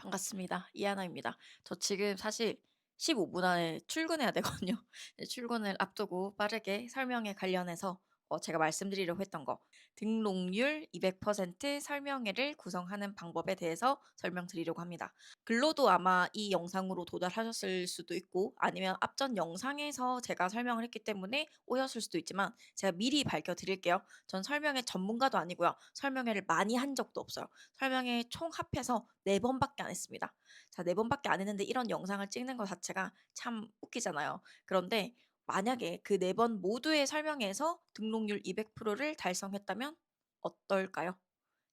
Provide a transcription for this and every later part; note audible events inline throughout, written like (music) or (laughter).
반갑습니다. 이하나입니다. 저 지금 사실 15분 안에 출근해야 되거든요. (laughs) 네, 출근을 앞두고 빠르게 설명에 관련해서 어, 제가 말씀드리려고 했던 거 등록률 200% 설명회를 구성하는 방법에 대해서 설명드리려고 합니다. 글로도 아마 이 영상으로 도달하셨을 수도 있고 아니면 앞전 영상에서 제가 설명을 했기 때문에 오셨을 수도 있지만 제가 미리 밝혀드릴게요. 전 설명회 전문가도 아니고요. 설명회를 많이 한 적도 없어요. 설명회 총 합해서 4번밖에 안 했습니다. 자, 4번밖에 안 했는데 이런 영상을 찍는 것 자체가 참 웃기잖아요. 그런데 만약에 그 4번 모두의 설명회에서 등록률 200%를 달성했다면 어떨까요?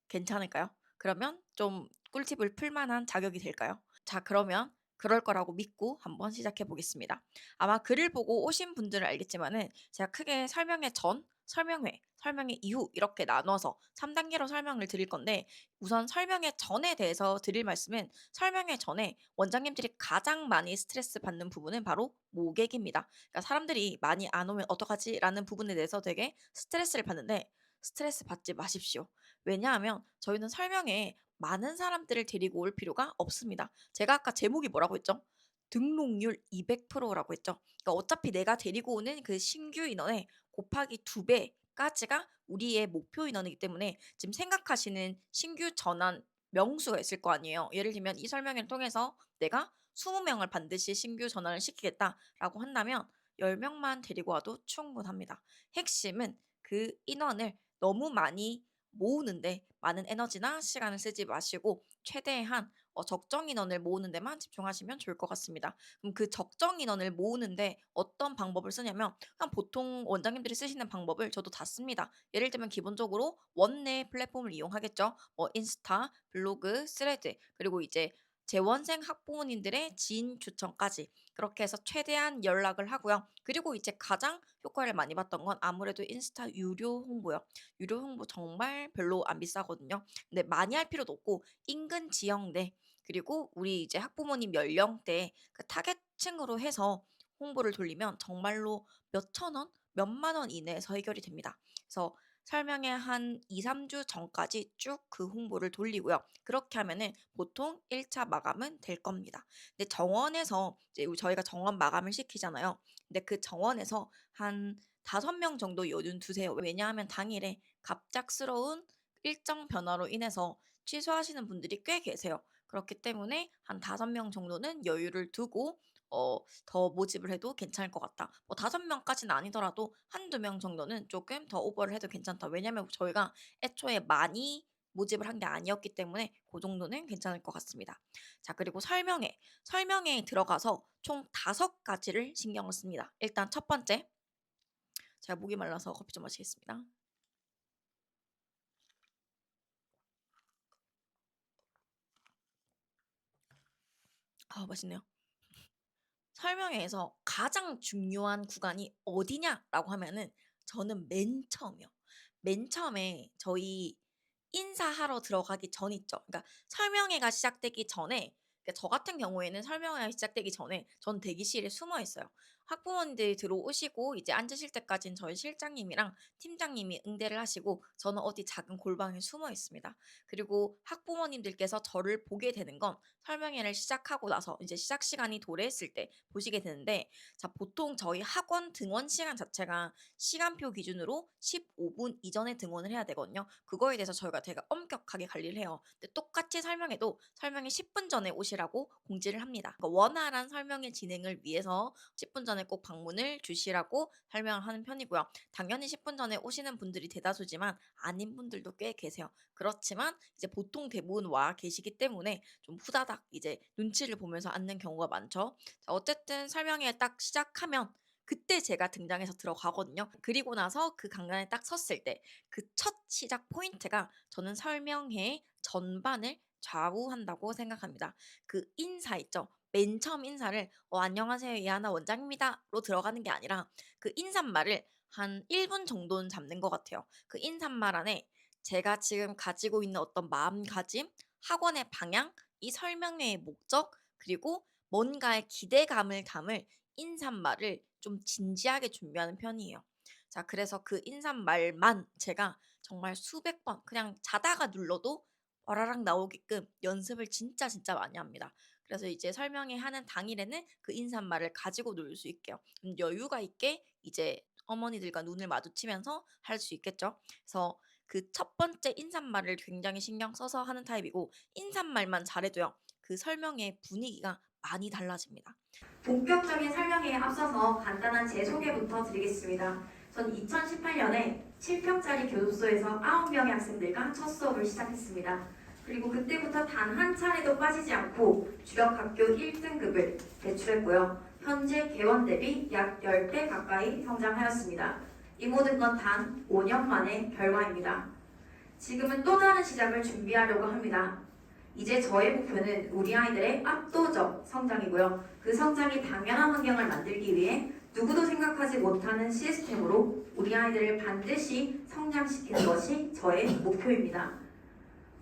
괜찮을까요? 그러면 좀 꿀팁을 풀 만한 자격이 될까요? 자, 그러면 그럴 거라고 믿고 한번 시작해 보겠습니다. 아마 글을 보고 오신 분들은 알겠지만은 제가 크게 설명회 전, 설명회, 설명회 이후 이렇게 나눠서 3단계로 설명을 드릴 건데 우선 설명회 전에 대해서 드릴 말씀은 설명회 전에 원장님들이 가장 많이 스트레스 받는 부분은 바로 모객입니다. 그러니까 사람들이 많이 안 오면 어떡하지라는 부분에 대해서 되게 스트레스를 받는데 스트레스 받지 마십시오. 왜냐하면 저희는 설명에 많은 사람들을 데리고 올 필요가 없습니다. 제가 아까 제목이 뭐라고 했죠? 등록률 200%라고 했죠. 그러니까 어차피 내가 데리고 오는 그 신규 인원의 곱하기 2배까지가 우리의 목표 인원이기 때문에 지금 생각하시는 신규 전환 명수가 있을 거 아니에요. 예를 들면 이 설명회를 통해서 내가 20명을 반드시 신규 전환을 시키겠다라고 한다면 10명만 데리고 와도 충분합니다. 핵심은 그 인원을 너무 많이 모으는데 많은 에너지나 시간을 쓰지 마시고 최대한 어 적정 인원을 모으는 데만 집중하시면 좋을 것 같습니다. 그럼 그 적정 인원을 모으는데 어떤 방법을 쓰냐면 그냥 보통 원장님들이 쓰시는 방법을 저도 다 씁니다. 예를 들면 기본적으로 원내 플랫폼을 이용하겠죠. 뭐 인스타, 블로그, 스레드 그리고 이제 재원생 학부모님들의 지인 추천까지 그렇게 해서 최대한 연락을 하고요. 그리고 이제 가장 효과를 많이 봤던 건 아무래도 인스타 유료 홍보요. 유료 홍보 정말 별로 안 비싸거든요. 근데 많이 할 필요도 없고 인근 지역 내 그리고 우리 이제 학부모님 연령대 그 타겟층으로 해서 홍보를 돌리면 정말로 몇천 원, 몇만 원 이내에서 해결이 됩니다. 그래서 설명회 한 2-3주 전까지 쭉 그 홍보를 돌리고요. 그렇게 하면은 보통 1차 마감은 될 겁니다. 근데 정원에서 이제 우 저희가 정원 마감을 시키잖아요. 근데 그 정원에서 한 5명 정도 여윳 두세요. 왜냐하면 당일에 갑작스러운 일정 변화로 인해서 취소하시는 분들이 꽤 계세요. 그렇기 때문에 한 5명 정도는 여유를 두고 어 더 모집을 해도 괜찮을 것 같다. 뭐 5 명까지는 아니더라도 한두 명 정도는 조금 더 오버를 해도 괜찮다. 왜냐면 저희가 애초에 많이 모집을 한 게 아니었기 때문에 그 정도는 괜찮을 것 같습니다. 자 그리고 설명회. 설명회에 들어가서 총 5 가지를 신경을 씁니다. 일단 첫 번째 제가 목이 말라서 커피 좀 마시겠습니다. 아 맛있네요. 설명회에서 가장 중요한 구간이 어디냐라고 하면은 저는 맨 처음이요. 맨 처음에 저희 인사하러 들어가기 전 있죠. 그러니까 설명회가 시작되기 전에 그러니까 저 같은 경우에는 설명회가 시작되기 전에 전 대기실에 숨어 있어요. 학부모님들이 들어오시고 이제 앉으실 때까지는 저희 실장님이랑 팀장님이 응대를 하시고 저는 어디 작은 골방에 숨어 있습니다. 그리고 학부모님들께서 저를 보게 되는 건 설명회를 시작하고 나서 이제 시작 시간이 도래했을 때 보시게 되는데 자 보통 저희 학원 등원 시간 자체가 시간표 기준으로 15분 이전에 등원을 해야 되거든요. 그거에 대해서 저희가 되게 엄격하게 관리를 해요. 근데 똑같이 설명회도 설명회 10분 전에 오시라고 공지를 합니다. 그러니까 원활한 설명회 진행을 위해서 10분 전에 꼭 방문을 주시라고 설명을 하는 편이고요. 당연히 10분 전에 오시는 분들이 대다수지만 아닌 분들도 꽤 계세요. 그렇지만 이제 보통 대부분 와 계시기 때문에 좀 후다닥 이제 눈치를 보면서 앉는 경우가 많죠. 자 어쨌든 설명회 딱 시작하면 그때 제가 등장해서 들어가거든요. 그리고 나서 그 강단에 딱 섰을 때 그 첫 시작 포인트가 저는 설명회 전반을 좌우한다고 생각합니다. 그 인사 있죠. 맨 처음 인사를 "어 안녕하세요. 이하나 원장입니다."로 들어가는 게 아니라 그 인사말을 한 1 분 정도는 잡는 것 같아요. 그 인사말 안에 제가 지금 가지고 있는 어떤 마음가짐, 학원의 방향, 이 설명회의 목적, 그리고 뭔가의 기대감을 담을 인사말을 좀 진지하게 준비하는 편이에요. 자 그래서 그 인사말만 제가 정말 수백 번 그냥 자다가 눌러도 와라락 나오게끔 연습을 진짜 진짜 많이 합니다. 그래서 이제 설명회 하는 당일에는 그 인사말을 가지고 놀 수 있게요. 음 여유가 있게 이제 어머니들과 눈을 마주치면서 할 수 있겠죠. 그래서 그 첫 번째 인사말을 굉장히 신경 써서 하는 타입이고 인사말만 잘해도요. 그 설명회 분위기가 많이 달라집니다. 본격적인 설명회에 앞서서 간단한 제 소개부터 드리겠습니다. 전 2018년에 7평짜리 교도소에서 9명의 학생들과 첫 수업을 시작했습니다. 그리고 그때부터 단 한 차례도 빠지지 않고 주력 학교 1등급을 배출했고요. 현재 개원 대비 약 10배 가까이 성장하였습니다. 이 모든 건 단 5년 만의 결과입니다. 지금은 또 다른 시작을 준비하려고 합니다. 이제 저의 목표는 우리 아이들의 압도적 성장이고요. 그 성장이 당연한 환경을 만들기 위해 누구도 생각하지 못하는 시스템으로 우리 아이들을 반드시 성장시키는 것이 저의 목표입니다.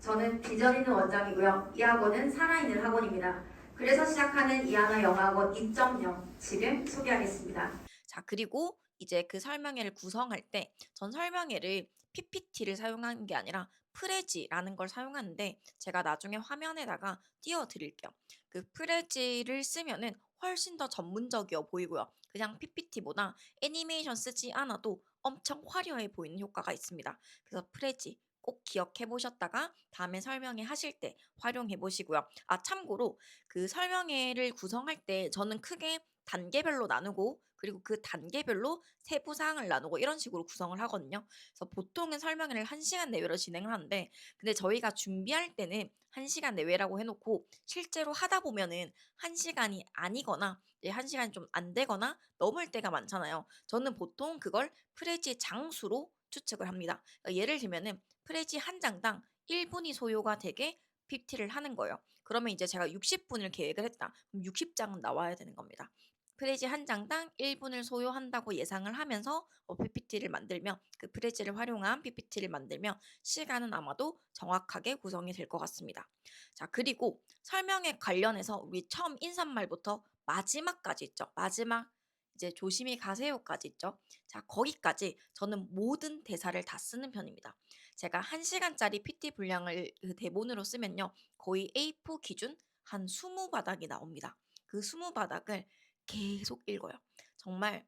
저는 있는 원장이고요. 이 학원은 살아있는 학원입니다. 그래서 시작하는 이하나 영어학원 2.0 지금 소개하겠습니다. 자, 그리고 이제 그 설명회를 구성할 때 전 설명회를 PPT를 사용하는 게 아니라 프레지라는 걸 사용하는데 제가 나중에 화면에다가 띄워 드릴게요. 그 프레지를 쓰면은 훨씬 더 전문적이어 보이고요. 그냥 PPT보다 애니메이션 쓰지 않아도 엄청 화려해 보이는 효과가 있습니다. 그래서 프레지 꼭 기억해 보셨다가 다음에 설명회 하실 때 활용해 보시고요. 아, 참고로 그 설명회를 구성할 때 저는 크게 단계별로 나누고 그리고 그 단계별로 세부 사항을 나누고 이런 식으로 구성을 하거든요. 그래서 보통은 설명회를 1시간 내외로 진행을 하는데 근데 저희가 준비할 때는 1시간 내외라고 해 놓고 실제로 하다 보면은 1시간이 아니거나 이제 1시간이 좀안 되거나 넘을 때가 많잖아요. 저는 보통 그걸 프레지의 장수로 추측을 합니다. 그러니까 예를 들면은 프레지 한 장당 1분이 소요가 되게 PPT를 하는 거예요. 그러면 이제 제가 60분을 계획을 했다. 그럼 60장은 나와야 되는 겁니다. 프레지 한 장당 1분을 소요한다고 예상을 하면서 어, PPT를 만들면 그 프레지를 활용한 PPT를 만들면 시간은 아마도 정확하게 구성이 될 것 같습니다. 자, 그리고 설명에 관련해서 우리 처음 인사말부터 마지막까지 있죠. 마지막 이제 조심히 가세요까지 있죠. 자, 거기까지 저는 모든 대사를 다 쓰는 편입니다. 제가 1시간짜리 PT 분량을 그 대본으로 쓰면요. 거의 A4 기준 한 20바닥이 나옵니다. 그 20바닥을 계속 읽어요. 정말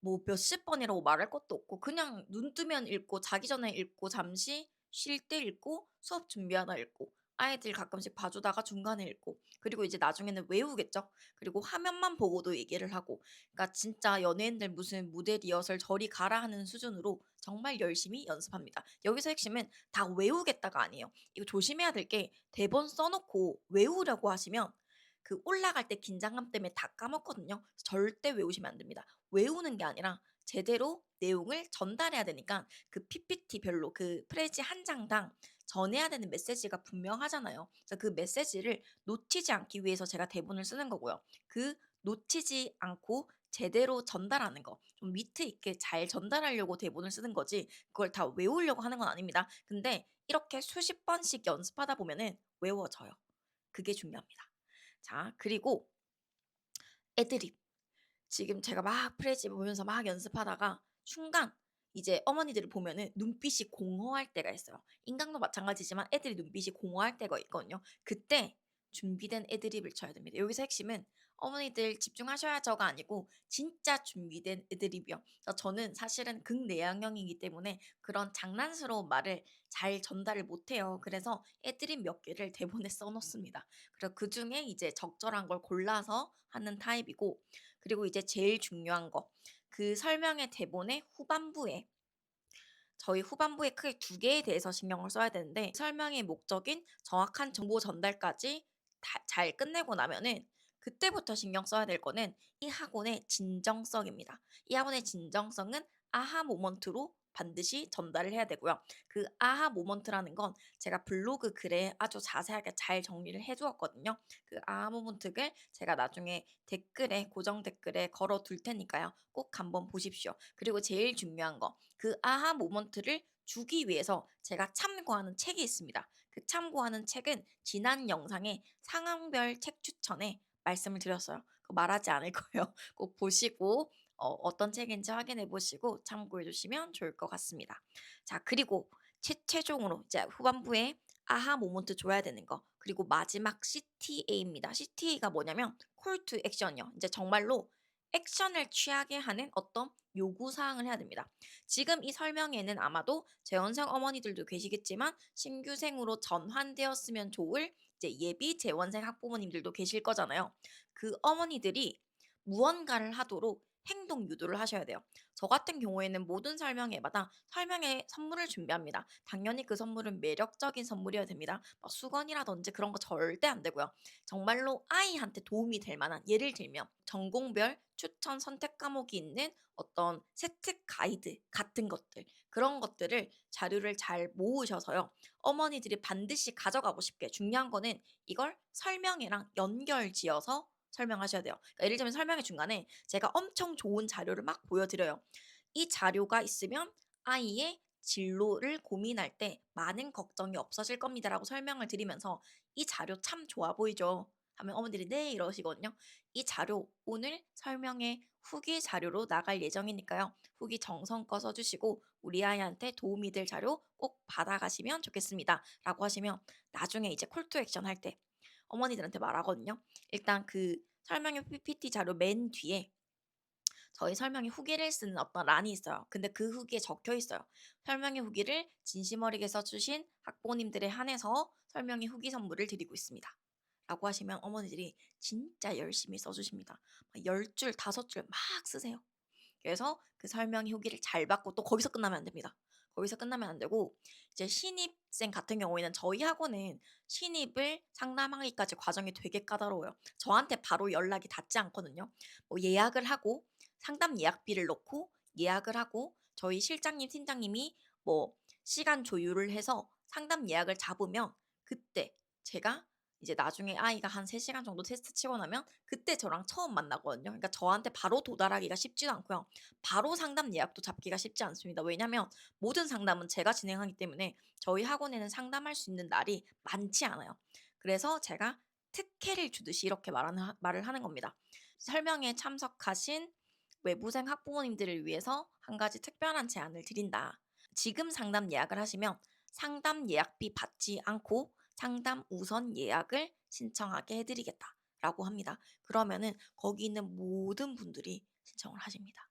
뭐 몇십 번이라고 말할 것도 없고 그냥 눈 뜨면 읽고 자기 전에 읽고 잠시 쉴 때 읽고 수업 준비하다 읽고 아이들 가끔씩 봐주다가 중간에 읽고 그리고 이제 나중에는 외우겠죠. 그리고 화면만 보고도 얘기를 하고 그러니까 진짜 연예인들 무슨 무대 리허설 저리 가라 하는 수준으로 정말 열심히 연습합니다. 여기서 핵심은 다 외우겠다가 아니에요. 이거 조심해야 될 게 대본 써놓고 외우려고 하시면 그 올라갈 때 긴장감 때문에 다 까먹거든요. 절대 외우시면 안 됩니다. 외우는 게 아니라 제대로 내용을 전달해야 되니까 그 PPT별로 그 프레지 한 장당 전해야 되는 메시지가 분명하잖아요. 그래서 그 메시지를 놓치지 않기 위해서 제가 대본을 쓰는 거고요. 그 놓치지 않고 제대로 전달하는 거, 좀 위트 있게 잘 전달하려고 대본을 쓰는 거지, 그걸 다 외우려고 하는 건 아닙니다. 근데 이렇게 수십 번씩 연습하다 보면은 외워져요. 그게 중요합니다. 자, 그리고 애드립. 지금 제가 막 프레지 보면서 막 연습하다가 순간 이제 어머니들을 보면은 눈빛이 공허할 때가 있어요. 인간도 마찬가지지만 애들이 눈빛이 공허할 때가 있거든요. 그때 준비된 애드립을 쳐야 됩니다. 여기서 핵심은 어머니들 집중하셔야죠가 아니고 진짜 준비된 애드립이요. 그래서 저는 사실은 극내향형이기 때문에 그런 장난스러운 말을 잘 전달을 못해요. 그래서 애드립 몇 개를 대본에 (laughs) 써놓습니다. 그리고 그 중에 이제 적절한 걸 골라서 하는 타입이고 그리고 이제 제일 중요한 거. 그 설명의 대본의 후반부에 저희 후반부에 크게 두 개에 대해서 신경을 써야 되는데 설명의 목적인 정확한 정보 전달까지 다 잘 끝내고 나면은 그때부터 신경 써야 될 거는 이 학원의 진정성입니다. 이 학원의 진정성은 아하 모먼트로 반드시 전달을 해야 되고요. 그 아하 모먼트라는 건 제가 블로그 글에 아주 자세하게 잘 정리를 해 주었거든요. 그 아하 모먼트를 제가 나중에 댓글에 고정 댓글에 걸어 둘 테니까요. 꼭 한번 보십시오. 그리고 제일 중요한 거 그 아하 모먼트를 주기 위해서 제가 참고하는 책이 있습니다. 그 참고하는 책은 지난 영상에 상황별 책 추천에 말씀을 드렸어요. 말하지 않을 (laughs) 거예요. 꼭 보시고 어, 어떤 책인지 확인해 보시고 참고해 주시면 좋을 것 같습니다. 자, 그리고 최 최종으로 이제 후반부에 아하 모먼트 줘야 되는 거. 그리고 마지막 CTA입니다. CTA가 뭐냐면 콜 투 액션이요. 이제 정말로 액션을 취하게 하는 어떤 요구 사항을 해야 됩니다. 지금 이 설명에는 아마도 재원생 어머니들도 계시겠지만 신규생으로 전환되었으면 좋을 이제 예비 재원생 학부모님들도 계실 거잖아요. 그 어머니들이 무언가를 하도록 행동 유도를 하셔야 돼요. 저 같은 경우에는 모든 설명회마다 설명회 선물을 준비합니다. 당연히 그 선물은 매력적인 선물이어야 됩니다. 막 수건이라든지 그런 거 절대 안 되고요. 정말로 아이한테 도움이 될 만한 예를 들면 전공별 추천 선택 과목이 있는 어떤 세특 가이드 같은 것들 그런 것들을 자료를 잘 모으셔서요. 어머니들이 반드시 가져가고 싶게 중요한 거는 이걸 설명회랑 연결지어서 설명하셔야 돼요. 그러니까 예를 들면 설명회 중간에 제가 엄청 좋은 자료를 막 보여드려요. 이 자료가 있으면 아이의 진로를 고민할 때 많은 걱정이 없어질 겁니다라고 설명을 드리면서 이 자료 참 좋아 보이죠? 하면 어머니들이 네 이러시거든요. 이 자료 오늘 설명회 후기 자료로 나갈 예정이니까요. 후기 정성껏 써주시고 우리 아이한테 도움이 될 자료 꼭 받아가시면 좋겠습니다. 라고 하시면 나중에 이제 콜 투 액션 할 때 어머니들한테 말하거든요. 일단 그 설명회 PPT 자료 맨 뒤에 저희 설명회 후기를 쓰는 어떤 란이 있어요. 근데 그 후기에 적혀 있어요. 설명회 후기를 진심 어리게 써주신 학부모님들에 한해서 설명회 후기 선물을 드리고 있습니다. 라고 하시면 어머니들이 진짜 열심히 써주십니다. 10줄, 5줄 막 쓰세요. 그래서 그 설명회 후기를 잘 받고 또 거기서 끝나면 안 됩니다. 거기서 끝나면 안 되고 이제 신입생 같은 경우에는 저희 학원은 신입을 상담하기까지 과정이 되게 까다로워요. 저한테 바로 연락이 닿지 않거든요. 뭐 예약을 하고 상담 예약비를 넣고 예약을 하고 저희 실장님, 팀장님이 뭐 시간 조율을 해서 상담 예약을 잡으면 그때 제가 이제 나중에 아이가 한 3시간 정도 테스트 치고 나면 그때 저랑 처음 만나거든요. 그러니까 저한테 바로 도달하기가 쉽지도 않고요. 바로 상담 예약도 잡기가 쉽지 않습니다. 왜냐면 모든 상담은 제가 진행하기 때문에 저희 학원에는 상담할 수 있는 날이 많지 않아요. 그래서 제가 특혜를 주듯이 이렇게 말하는, 말을 하는 겁니다. 설명에 참석하신 외부생 학부모님들을 위해서 한 가지 특별한 제안을 드린다. 지금 상담 예약을 하시면 상담 예약비 받지 않고 상담 우선 예약을 신청하게 해드리겠다. 라고 합니다. 그러면은 거기 있는 모든 분들이 신청을 하십니다.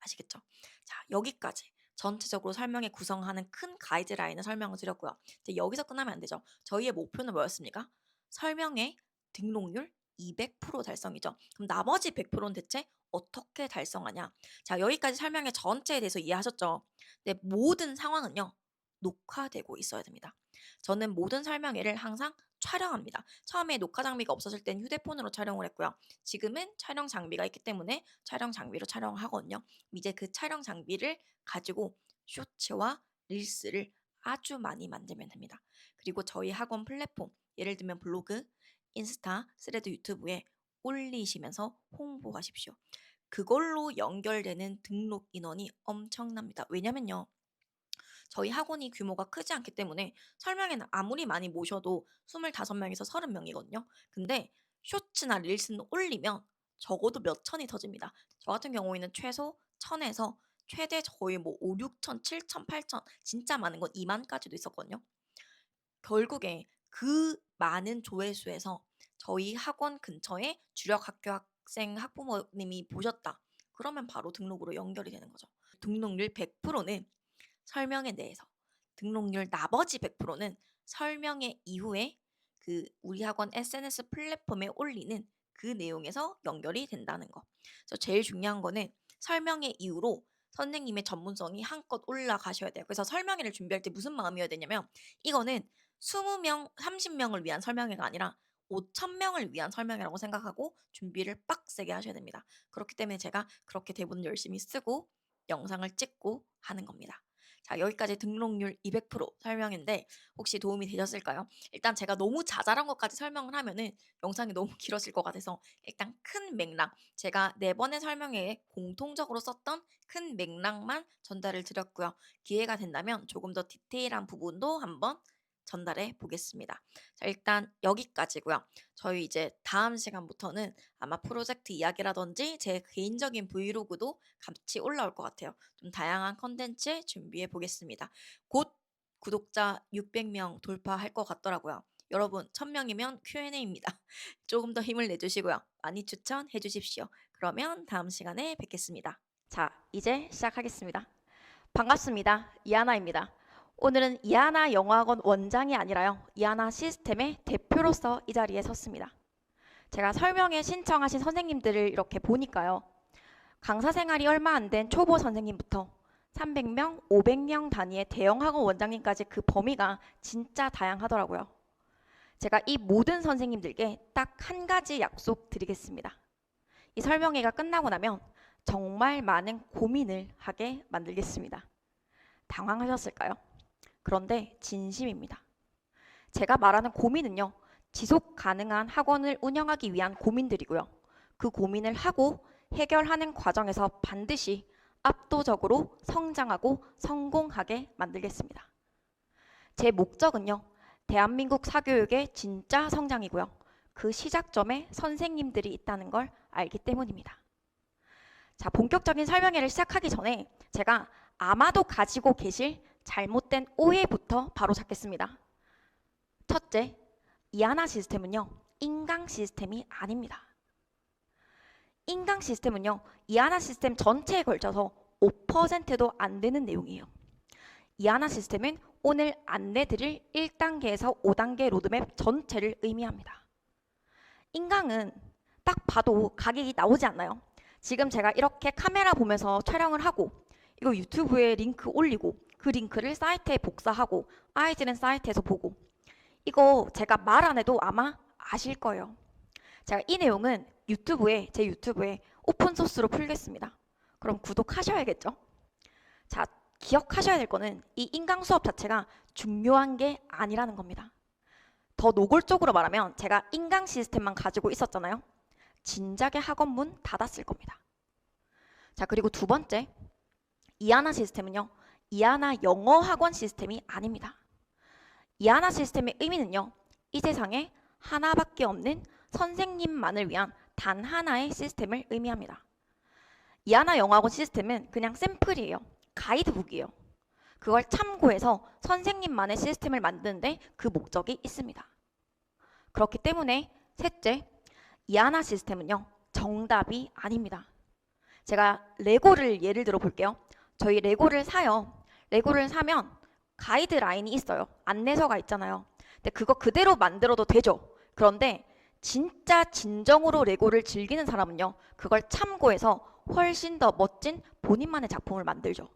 아시겠죠? 자, 여기까지 전체적으로 설명에 구성하는 큰 가이드라인을 설명을 드렸고요. 이제 여기서 끝나면 안 되죠. 저희의 목표는 뭐였습니까? 설명의 등록률 200% 달성이죠. 그럼 나머지 100%는 대체 어떻게 달성하냐? 자, 여기까지 설명의 전체에 대해서 이해하셨죠? 네, 모든 상황은요. 녹화되고 있어야 됩니다. 저는 모든 설명회를 항상 촬영합니다. 처음에 녹화 장비가 없었을 땐 휴대폰으로 촬영을 했고요. 지금은 촬영 장비가 있기 때문에 촬영 장비로 촬영을 하거든요. 이제 그 촬영 장비를 가지고 쇼츠와 릴스를 아주 많이 만들면 됩니다. 그리고 저희 학원 플랫폼, 예를 들면 블로그, 인스타, 스레드 유튜브에 올리시면서 홍보하십시오. 그걸로 연결되는 등록 인원이 엄청납니다. 왜냐면요. 저희 학원이 규모가 크지 않기 때문에 설명회는 아무리 많이 모셔도 25명에서 30명이거든요. 근데 쇼츠나 릴스는 올리면 적어도 몇 천이 터집니다. 저 같은 경우에는 최소 1000에서 최대 거의 뭐 5, 6천, 7천, 8천 진짜 많은 건 2만까지도 있었거든요. 결국에 그 많은 조회수에서 저희 학원 근처에 주력 학교 학생 학부모님이 보셨다. 그러면 바로 등록으로 연결이 되는 거죠. 등록률 100%는 설명회 내에서 등록률 나머지 100%는 설명회 이후에 그 우리 학원 SNS 플랫폼에 올리는 그 내용에서 연결이 된다는 거. 그래서 제일 중요한 거는 설명회 이후로 선생님의 전문성이 한껏 올라가셔야 돼요. 그래서 설명회를 준비할 때 무슨 마음이어야 되냐면 이거는 20명, 30명을 위한 설명회가 아니라 5,000명을 위한 설명회라고 생각하고 준비를 빡세게 하셔야 됩니다. 그렇기 때문에 제가 그렇게 대본을 열심히 쓰고 영상을 찍고 하는 겁니다. 자, 여기까지 등록률 200% 설명인데 혹시 도움이 되셨을까요? 일단 제가 너무 자잘한 것까지 설명을 하면은 영상이 너무 (laughs) 길어질 것 같아서 일단 큰 맥락, 제가 네 번의 설명회에 공통적으로 썼던 큰 맥락만 전달을 드렸고요. 기회가 된다면 조금 더 디테일한 부분도 한번 전달해 보겠습니다. 자, 일단 여기까지고요. 저희 이제 다음 시간부터는 아마 프로젝트 이야기라든지 제 개인적인 브이로그도 같이 올라올 것 같아요. 좀 다양한 컨텐츠 준비해 보겠습니다. 곧 구독자 600명 돌파할 것 같더라고요. 여러분 1000명이면 Q&A입니다. (laughs) 조금 더 힘을 내주시고요. 많이 추천해 주십시오. 그러면 다음 시간에 뵙겠습니다. 자, 이제 시작하겠습니다. 반갑습니다. 이하나입니다. 오늘은 이하나 영어학원 원장이 아니라요. 이하나 시스템의 대표로서 이 자리에 섰습니다. 제가 설명에 신청하신 선생님들을 이렇게 보니까요. 강사 생활이 얼마 안 된 초보 선생님부터 300명, 500명 단위의 대형 학원 원장님까지 그 범위가 진짜 다양하더라고요. 제가 이 모든 선생님들께 딱 한 가지 약속 드리겠습니다. 이 설명회가 끝나고 나면 정말 많은 고민을 하게 만들겠습니다. 당황하셨을까요? 그런데 진심입니다. 제가 말하는 고민은요, 지속 가능한 학원을 운영하기 위한 고민들이고요. 그 고민을 하고 해결하는 과정에서 반드시 압도적으로 성장하고 성공하게 만들겠습니다. 제 목적은요, 대한민국 사교육의 진짜 성장이고요. 그 시작점에 선생님들이 있다는 걸 알기 때문입니다. 자, 본격적인 설명회를 시작하기 전에 제가 아마도 가지고 계실 잘못된 오해부터 바로 잡겠습니다. 첫째, 이하나 시스템은요, 인강 시스템이 아닙니다. 인강 시스템은요, 이하나 시스템 전체에 걸쳐서 5%도 안 되는 내용이에요. 이하나 시스템은 오늘 안내드릴 1단계에서 5단계 로드맵 전체를 의미합니다. 인강은 딱 봐도 가격이 나오지 않나요? 지금 제가 이렇게 카메라 보면서 촬영을 하고 이거 유튜브에 링크 올리고 그 링크를 사이트에 복사하고 아이들은 사이트에서 보고 이거 제가 말 안 해도 아마 아실 거예요. 제가 이 내용은 유튜브에 제 유튜브에 오픈 소스로 풀겠습니다. 그럼 구독하셔야겠죠? 자, 기억하셔야 될 거는 이 인강 수업 자체가 중요한 게 아니라는 겁니다. 더 노골적으로 말하면 제가 인강 시스템만 가지고 있었잖아요. 진작에 학원 문 닫았을 겁니다. 자, 그리고 두 번째. 이하나 시스템은요. 이하나 영어 학원 시스템이 아닙니다. 이하나 시스템의 의미는요. 이 세상에 하나밖에 없는 선생님만을 위한 단 하나의 시스템을 의미합니다. 이하나 영어 학원 시스템은 그냥 샘플이에요. 가이드북이에요. 그걸 참고해서 선생님만의 시스템을 만드는데 그 목적이 있습니다. 그렇기 때문에 셋째, 이하나 시스템은요, 정답이 아닙니다. 제가 레고를 예를 들어 볼게요. 저희 레고를 사요. 레고를 사면 가이드라인이 있어요. 안내서가 있잖아요. 근데 그거 그대로 만들어도 되죠. 그런데 진짜 진정으로 레고를 즐기는 사람은요, 그걸 참고해서 훨씬 더 멋진 본인만의 작품을 만들죠.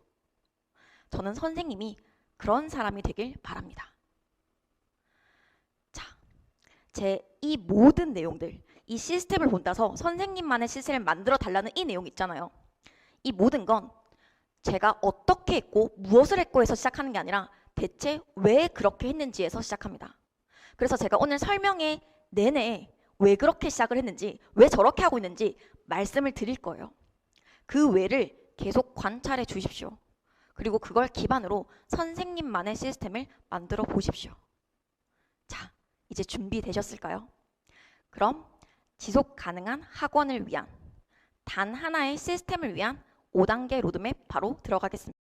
저는 선생님이 그런 사람이 되길 바랍니다. 자, 제 이 모든 내용들, 이 시스템을 본다서 선생님만의 시스템을 만들어 달라는 이 내용 있잖아요. 이 모든 건 제가 어떻게 했고 무엇을 했고 해서 시작하는 게 아니라 대체 왜 그렇게 했는지에서 시작합니다. 그래서 제가 오늘 설명회 내내 왜 그렇게 시작을 했는지, 왜 저렇게 하고 있는지 말씀을 드릴 거예요. 그 왜를 계속 관찰해 주십시오. 그리고 그걸 기반으로 선생님만의 시스템을 만들어 보십시오. 자, 이제 준비되셨을까요? 그럼 지속 가능한 학원을 위한 단 하나의 시스템을 위한 5단계 로드맵 바로 들어가겠습니다.